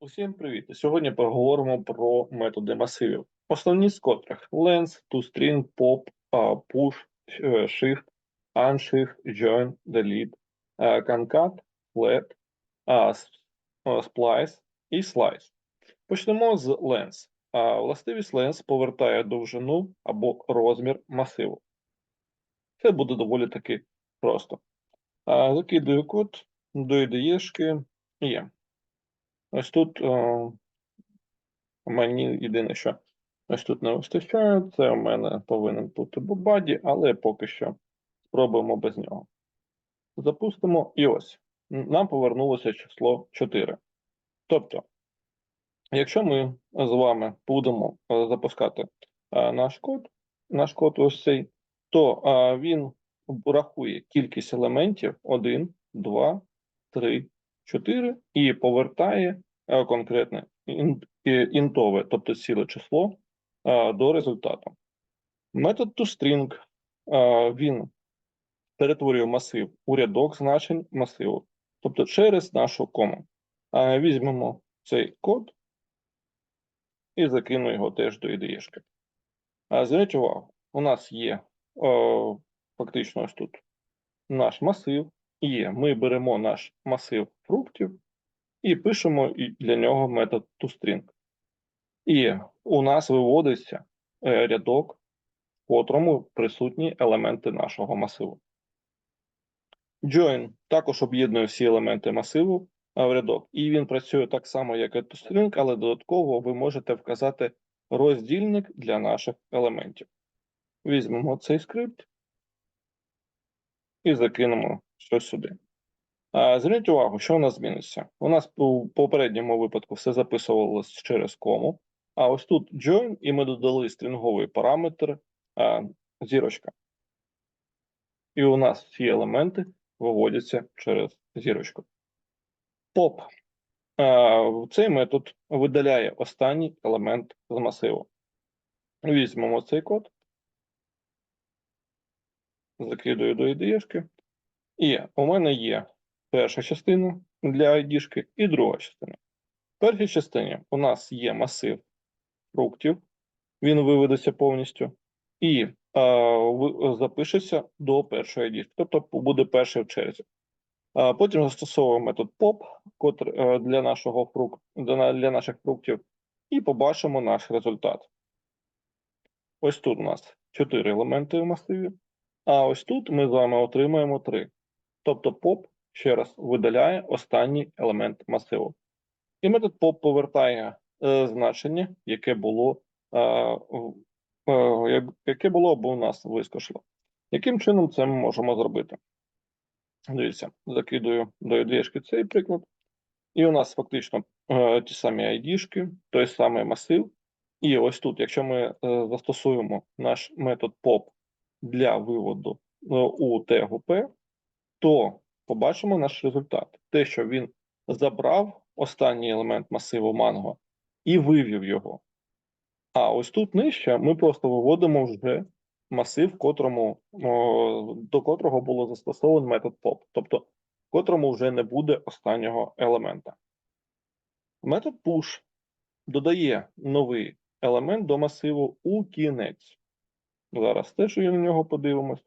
Усім привіт! Сьогодні поговоримо про методи масивів. Основні з котрих lens, toString, pop, push, е, shift, unshift, join, delete, е, concat, let, а, splice і slice. Почнемо з lens. Властивість lens повертає довжину або розмір масиву. Це буде доволі таки просто. Закидую код до IDE-шки. Є. Ось тут о, мені єдине, що ось тут не вистачає, це у мене повинен бути Бобаді, але поки що спробуємо без нього. Запустимо і ось. Нам повернулося число 4. Тобто, якщо ми з вами будемо е, запускати е, наш код, наш код ось цей, то е, він рахує кількість елементів 1, 2, 3, 4 і повертає е, конкретне інтове, тобто ціле число е, до результату. Метод toString е, він перетворює масив у рядок значень масиву, тобто через нашу кому. Візьмемо цей код і закину його теж до IDE-шки. Зверніть увагу, у нас є фактично ось тут наш масив, і ми беремо наш масив фруктів і пишемо для нього метод toString. І у нас виводиться е, рядок, в котрому присутні елементи нашого масиву. Join також об'єднує всі елементи масиву е, в рядок, і він працює так само, як і toString, але додатково ви можете вказати роздільник для наших елементів. Візьмемо цей скрипт і закинемо щось сюди. Зверніть увагу, що у нас зміниться. У нас у попередньому випадку все записувалось через кому, а ось тут join, і ми додали стрінговий параметр а, зірочка. І у нас всі елементи виводяться через зірочку. Pop. А, Цей метод видаляє останній елемент з масиву. Візьмемо цей код, закидую до IDE-шки. І у мене є перша частина для ID-шки і друга частина. В першій частині у нас є масив фруктів, він виведеться повністю, і е, запишеться до першої ID, тобто буде перший в черзі. Потім застосовуємо метод pop е, для, нашого фрукт, для наших фруктів, і побачимо наш результат. Ось тут у нас 4 елементи в масиві, а ось тут ми з вами отримаємо 3. Тобто pop ще раз видаляє останній елемент масиву. І метод pop повертає е, значення, яке було, е, е, яке було або у нас вискошло. Яким чином це ми можемо зробити? Дивіться, закидую до ID-шки цей приклад. І у нас фактично е, ті самі ID-шки, той самий масив. І ось тут, якщо ми е, застосуємо наш метод pop для виводу е, у тегу P, то побачимо наш результат. Те, що він забрав останній елемент масиву манго і вивів його. А ось тут нижче ми просто виводимо вже масив, котрому, до котрого було застосовано метод pop, тобто котрому вже не буде останнього елемента. Метод push додає новий елемент до масиву у кінець. Зараз теж на нього подивимось.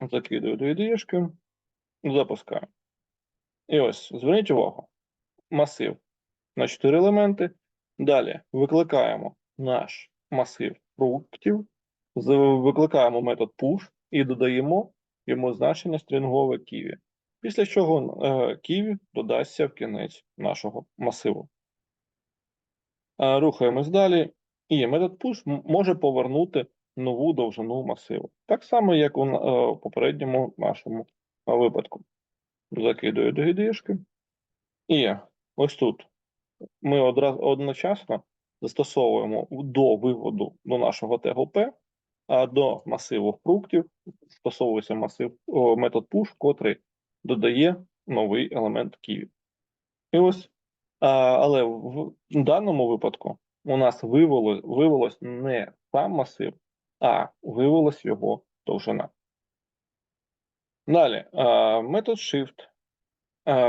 Закидую до ідеєшки, запускаю. І ось, зверніть увагу, масив на 4 елементи. Далі викликаємо наш масив фруктів, викликаємо метод push і додаємо йому значення стрінгове ківі. Після чого е, ківі додасться в кінець нашого масиву. Е, Рухаємось далі. І метод push може повернути нову довжину масиву. Так само, як у е, попередньому нашому випадку. Закидую до гідішки. І ось тут ми одразу одночасно застосовуємо до виводу до нашого P, а до масиву фруктів застосовується масив о, метод push, котрий додає новий елемент ківі. І ось, а, але в даному випадку у нас вивелось, вивелось не сам масив, а вивелась його довжина. Далі, метод shift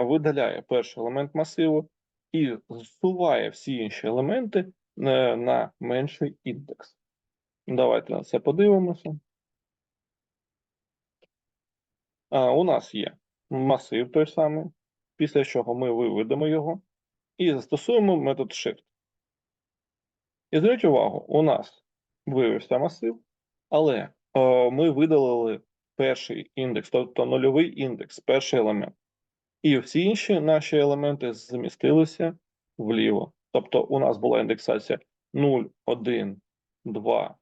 видаляє перший елемент масиву і зсуває всі інші елементи е, на менший індекс. Давайте на це подивимося. У нас є масив той самий, після чого ми виведемо його і застосуємо метод Shift. І зверніть увагу, у нас виявився масив, але е, ми видалили перший індекс, тобто нульовий індекс, перший елемент. І всі інші наші елементи змістилися вліво. Тобто у нас була індексація 0, 1, 2,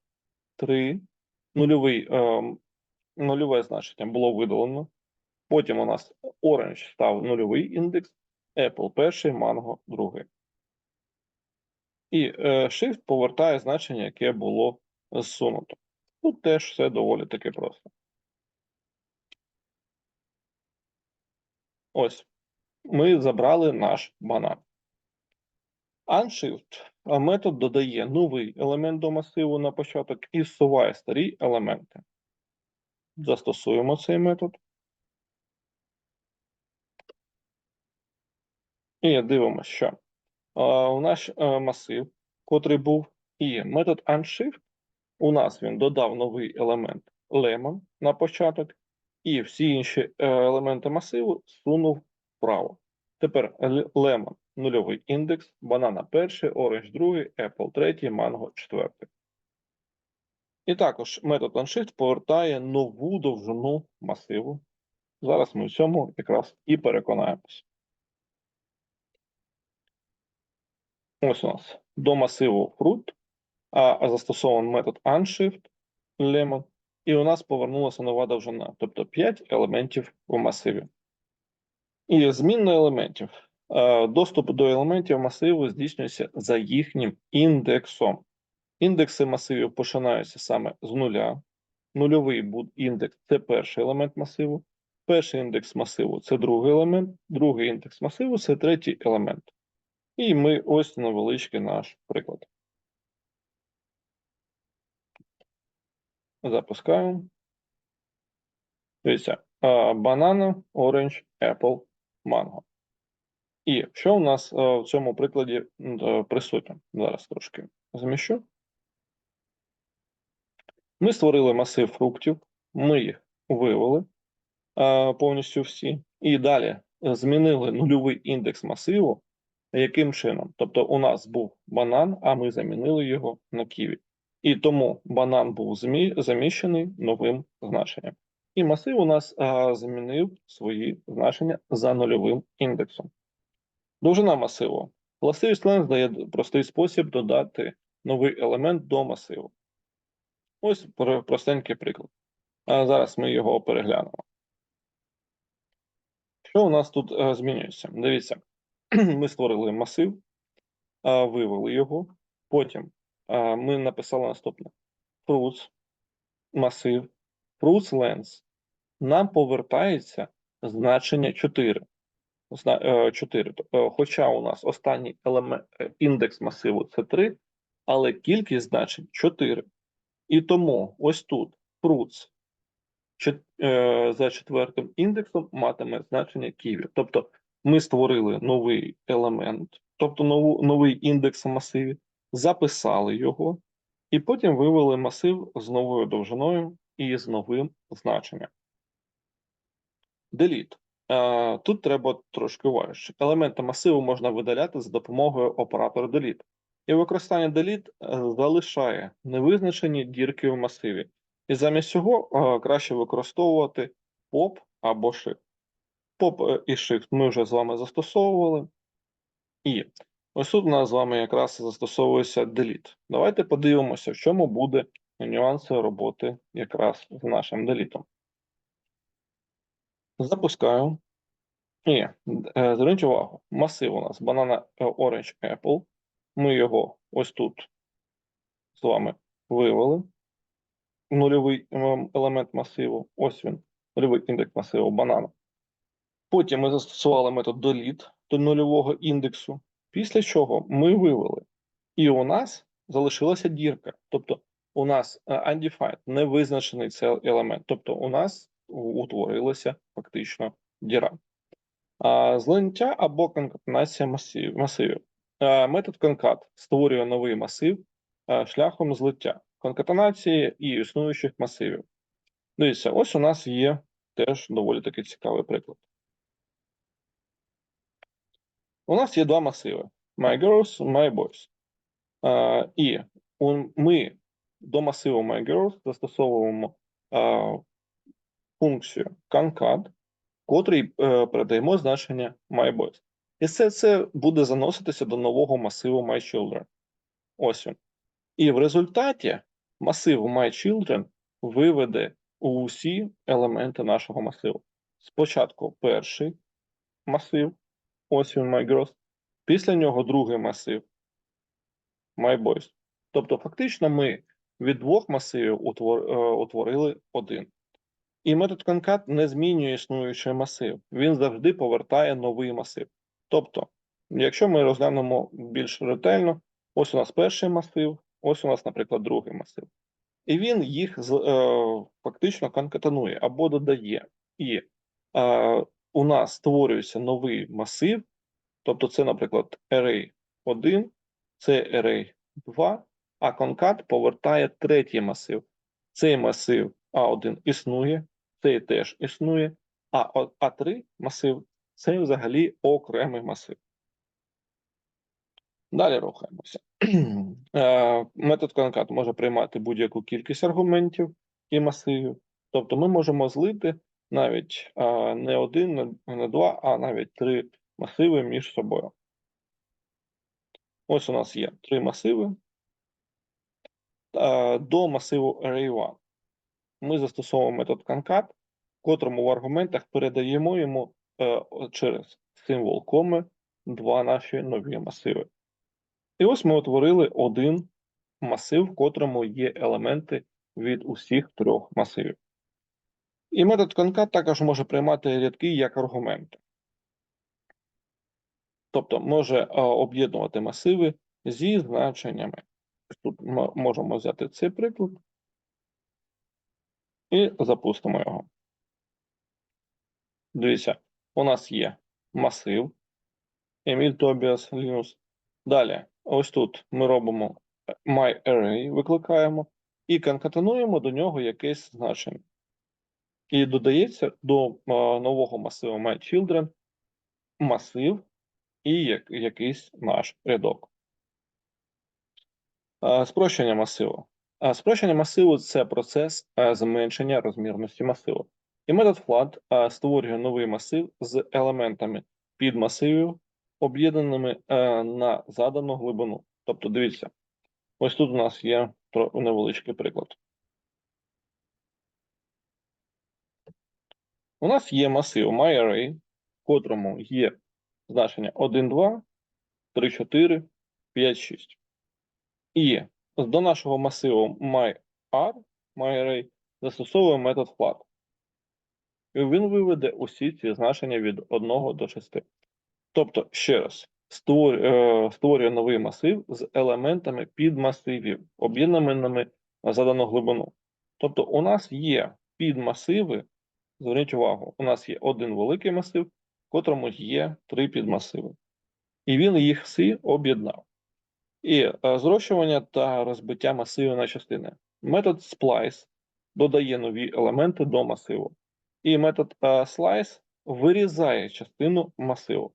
3. Нульовий, е, нульове значення було видалено. Потім у нас Orange став нульовий індекс, Apple перший, Mango другий. І е, Shift повертає значення, яке було зсунуто. Тут теж все доволі таки просто. Ось, ми забрали наш банан. Unshift метод додає новий елемент до масиву на початок і зсуває старі елементи. Застосуємо цей метод. І дивимося, що у наш масив, котрий був, і метод unshift, у нас він додав новий елемент lemon на початок, і всі інші е, елементи масиву сунув вправо. Тепер lemon нульовий індекс, банана перший, orange другий, apple третій, mango четвертий. І також метод unshift повертає нову довжину масиву. Зараз ми в цьому якраз і переконаємось. Ось у нас до масиву fruit, а застосований метод unshift lemon, і у нас повернулася нова довжина, тобто 5 елементів у масиві. І змінно елементів. Доступ до елементів масиву здійснюється за їхнім індексом. Індекси масивів починаються саме з нуля. Нульовий індекс це перший елемент масиву. Перший індекс масиву це другий елемент, другий індекс масиву це третій елемент. І ми ось невеличкий наш приклад. Запускаємо. Дивіться, банана, оранж, apple, манго. І що у нас в цьому прикладі присутнє? Зараз трошки зміщу. Ми створили масив фруктів, ми їх вивели повністю всі, і далі змінили нульовий індекс масиву яким чином? Тобто, у нас був банан, а ми замінили його на ківі. І тому банан був заміщений новим значенням. І масив у нас а, змінив свої значення за нульовим індексом. Довжина масиву. Властивість Lens дає простий спосіб додати новий елемент до масиву. Ось простенький приклад. А Зараз ми його переглянемо. Що у нас тут змінюється? Дивіться, ми створили масив, вивели його. Потім ми написали наступне: fruits, масив, fruits lens. Нам повертається значення 4. 4. Е, е, хоча у нас останній елемент е, індекс масиву це 3, але кількість значень 4. І тому ось тут fruits за четвертим індексом матиме значення ківі. Тобто ми створили новий елемент, тобто нову, новий індекс в масиві, записали його, і потім вивели масив з новою довжиною і з новим значенням. Delete. Тут треба трошки уважніше. Елементи масиву можна видаляти за допомогою оператора delete. І використання delete е, залишає невизначені дірки в масиві. І замість цього е, краще використовувати POP або SHIFT. Поп е, і Shift ми вже з вами застосовували. І ось тут у нас з вами якраз застосовується Delete. Давайте подивимося, в чому буде нюанси роботи якраз з нашим делітом. Запускаю. І е, зверніть увагу, масив у нас Banana е, Orange Apple. Ми його ось тут з вами вивели. Нульовий елемент масиву. Ось він, нульовий індекс масиву банана. Потім ми застосували метод delete до нульового індексу, після чого ми вивели. І у нас залишилася дірка. Тобто у нас е, undefined, не визначений цей елемент. Тобто у нас утворилася фактично діра. Злиття або конкатенація масив, масивів. Е, Метод конкат створює новий масив е, шляхом злиття, конкатенації і існуючих масивів. Дивіться, ось у нас є теж доволі таки цікавий приклад. У нас є два масиви: My Girls, My Boys. Е, І ми до масиву My Girls застосовуємо е, функцію concat, котрій е, передаємо значення My Boys. І все це буде заноситися до нового масиву My Children. Ось він. І в результаті масив My Children виведе усі елементи нашого масиву. Спочатку перший масив, ось він Girls, після нього другий масив Boys. Тобто, фактично, ми від двох масивів е, утворили один. І метод concat не змінює існуючий масив, він завжди повертає новий масив. Тобто, якщо ми розглянемо більш ретельно, ось у нас перший масив, ось у нас, наприклад, другий масив. І він їх е, фактично конкатанує або додає. І е, у нас створюється новий масив, тобто це, наприклад, array 1, це array 2, а конкат повертає третій масив. Цей масив А1 існує, цей теж існує, а о- А3 масив це взагалі окремий масив. Далі рухаємося. Е, Метод конкат може приймати будь-яку кількість аргументів і масивів. Тобто ми можемо злити навіть не один, не- два, а навіть три масиви між собою. Ось у нас є три масиви. До масиву Array1 ми застосовуємо метод concat, котрому в аргументах передаємо йому е, через символ коми два наші нові масиви. І ось ми утворили один масив, в котрому є елементи від усіх трьох масивів. І метод concat також може приймати рядки як аргументи. Тобто може е, об'єднувати масиви зі значеннями. Тут ми можемо взяти цей приклад і запустимо його. Дивіться, у нас є масив Еміль Тобіас Linus. Далі, ось тут ми робимо myArray, викликаємо і конкатенуємо до нього якесь значення. І додається до нового масиву myChildren масив і як, якийсь наш рядок. Спрощення масиву. Спрощення масиву це процес зменшення розмірності масиву. І метод FLAT створює новий масив з елементами підмасивів, об'єднаними на задану глибину. Тобто, дивіться, ось тут у нас є невеличкий приклад. У нас є масив myArray, в котрому є значення 1, 2, 3, 4, 5, 6. І до нашого масиву myAr, myArray, застосовуємо метод FLAT. І він виведе усі ці значення від 1 до 6. Тобто, ще раз, е, створює новий масив з елементами підмасивів, об'єднаними на задану глибину. Тобто, у нас є підмасиви, зверніть увагу, у нас є один великий масив, в котрому є три підмасиви. І він їх всі об'єднав. І е, зрощування та розбиття масивів на частини. Метод splice додає нові елементи до масиву. І метод е, slice вирізає частину масиву.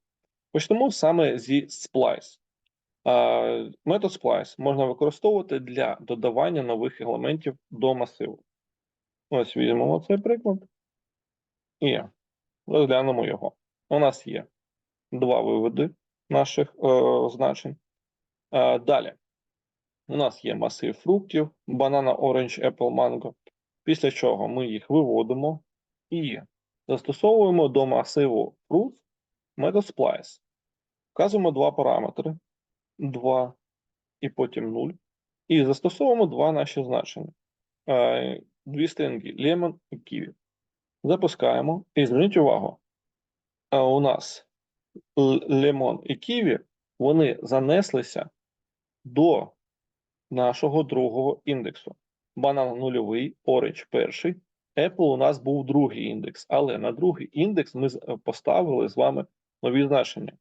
Почнемо саме зі splice. Е, Метод splice можна використовувати для додавання нових елементів до масиву. Ось візьмемо цей приклад і розглянемо його. У нас є два виводи наших е, значень. Е, Далі. У нас є масив фруктів, банана, оранж, apple, манго. Після чого ми їх виводимо і застосовуємо до масиву fruits метод splice. Вказуємо два параметри 2 і потім 0. І застосовуємо два наші значення. Е, Дві стрінги lemon і kiwi. Запускаємо. І зверніть увагу, у нас л- лемон і ківі, вони занеслися до нашого другого індексу. Банан нульовий, оранж перший. Apple у нас був другий індекс, але на другий індекс ми поставили з вами нові значення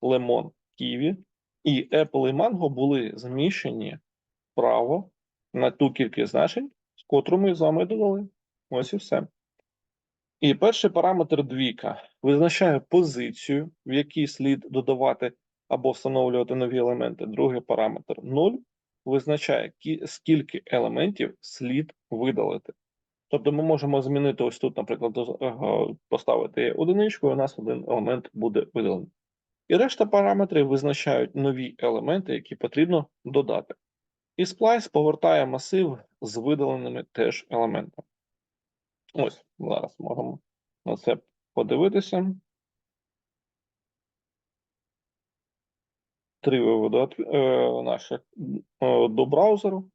лемон, ківі, і Apple і Mango були зміщені вправо на ту кількість значень, з котру ми з вами додали. Ось і все. І перший параметр двійка визначає позицію, в якій слід додавати або встановлювати нові елементи. Другий параметр 0 визначає, скільки елементів слід видалити. Тобто ми можемо змінити ось тут, наприклад, е, поставити одиничку, і у нас один елемент буде видалений. І решта параметрів визначають нові елементи, які потрібно додати. І splice повертає масив з видаленими теж елементами. Ось, зараз можемо на це подивитися. Три виводи е, наших е, до браузеру.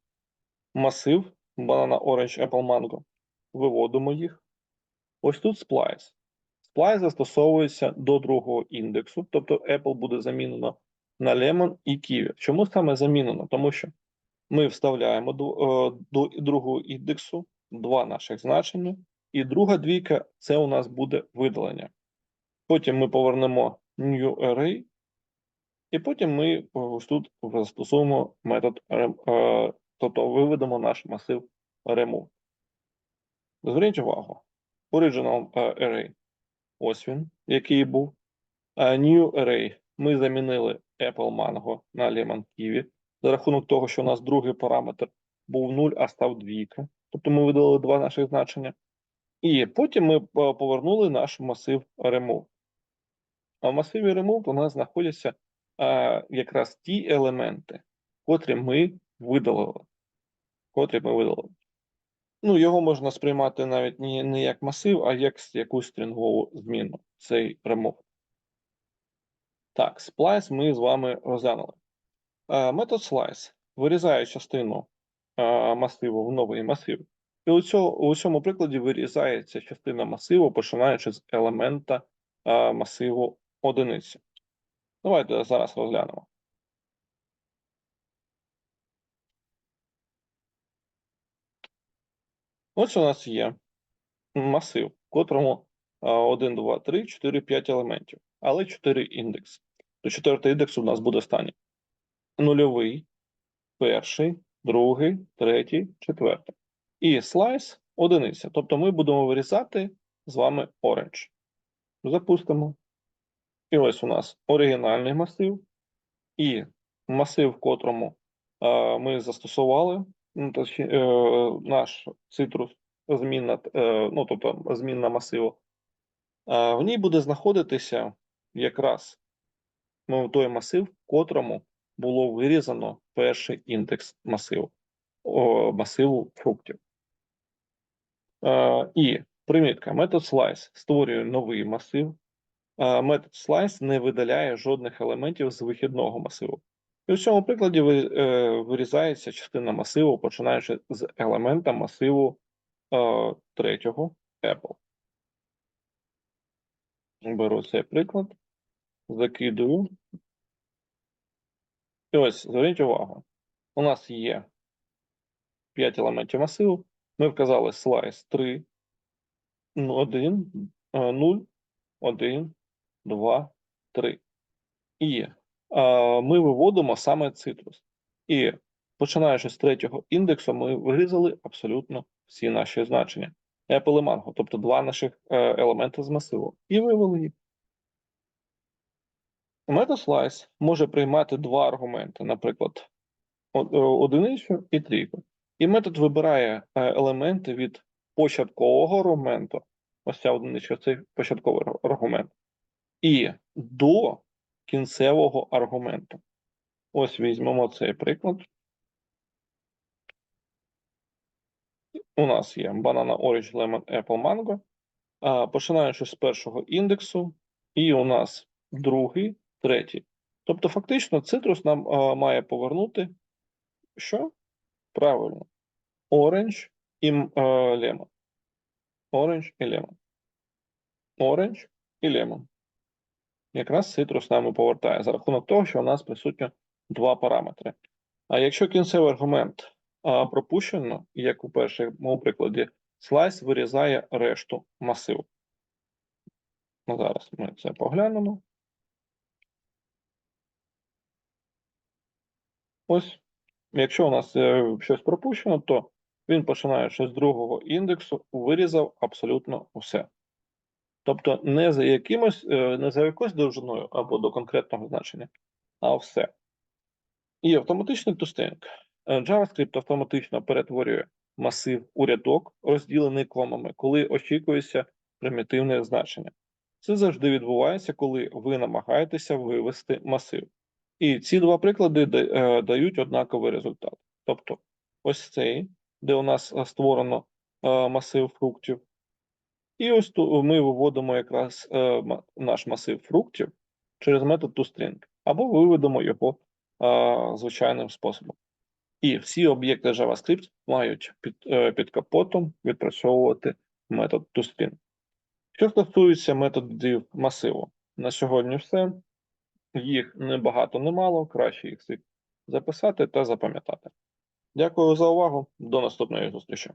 Масив Banana Orange Apple Mango. Виводимо їх. Ось тут splice. Splice застосовується до другого індексу, тобто Apple буде замінено на Lemon і Kiwi. Чому саме замінено? Тому що ми вставляємо до, е, до другого індексу два наших значення, і друга двійка це у нас буде видалення. Потім ми повернемо new array, і потім ми ось тут застосуємо метод, е, тобто виведемо наш масив remove. Зверніть увагу, original е, array, ось він, який був. New Array ми замінили Apple Mango на Lemon Kiwi за рахунок того, що у нас другий параметр був 0, а став двійка. Тобто ми видалили два наших значення. І потім ми е, повернули наш масив remove. А в масиві remove у нас знаходяться а, якраз ті елементи, котрі ми видалили. Котрі ми видалили. Ну, його можна сприймати навіть не, не як масив, а як якусь стрінгову зміну. Цей remove. Так, splice ми з вами розглянули. Е, Метод slice вирізає частину е, масиву в новий масив. І у цьому, у цьому прикладі вирізається частина масиву, починаючи з елемента е, масиву одиниці. Давайте зараз розглянемо. Ось у нас є масив, в котрому 1, 2, 3, 4, 5 елементів, але 4 індекси. То четвертий індекс у нас буде останній. Нульовий, перший, другий, третій, четвертий. І слайс одиниця. Тобто ми будемо вирізати з вами orange. Запустимо. І ось у нас оригінальний масив, і масив, в котрому е, ми застосували ну, точні, е, наш цитрус, змінна, е, ну, тобто змінна масиву. Е, в ній буде знаходитися якраз ну, той масив, в котрому було вирізано перший індекс масиву, о, масиву фруктів. І примітка, метод slice створює новий масив. Метод slice не видаляє жодних елементів з вихідного масиву. І в цьому прикладі е, вирізається частина масиву, починаючи з елемента масиву третього Apple. Беру цей приклад, закидую. І ось, зверніть увагу, у нас є 5 елементів масиву. Ми вказали слайс 3, 1, 0, 1, 2, 3. І е, ми виводимо саме цитрус. І починаючи з третього індексу, ми вирізали абсолютно всі наші значення. Apple і Mango, тобто два наших е, елементи з масиву. І вивели їх. Метод slice може приймати два аргументи, наприклад, е, одиницю і трійку. І метод вибирає е, елементи від початкового аргументу, ось ця одиничка, це початковий аргумент, і до кінцевого аргументу. Ось візьмемо цей приклад. У нас є Banana Orange Lemon Apple Mango. Починаючи з першого індексу, і у нас другий, третій. Тобто, фактично, цитрус нам має повернути що? Правильно. Orange і е, Lemon. Orange і Lemon. Orange і Lemon. Якраз цитрус нами повертає за рахунок того, що у нас присутньо два параметри. А якщо кінцевий аргумент а, пропущено, як у першому прикладі, слайс вирізає решту масиву. Ну, Зараз ми це поглянемо. Ось якщо у нас е, щось пропущено, то він починаючи з другого індексу, вирізав абсолютно усе. Тобто не за якимось, е, не за якоюсь довжиною або до конкретного значення, а все. І автоматичний тустинг. Е, JavaScript автоматично перетворює масив у рядок, розділений комами, коли очікується примітивне значення. Це завжди відбувається, коли ви намагаєтеся вивести масив. І ці два приклади е, дають однаковий результат. Тобто, ось цей, де у нас е, створено е, масив фруктів, і ось ту ми виводимо якраз наш масив фруктів через метод toString, або виведемо його звичайним способом. І всі об'єкти JavaScript мають під, під капотом відпрацьовувати метод toString. Що стосується методів масиву, на сьогодні все. Їх не багато, не мало, краще їх записати та запам'ятати. Дякую за увагу. До наступної зустрічі.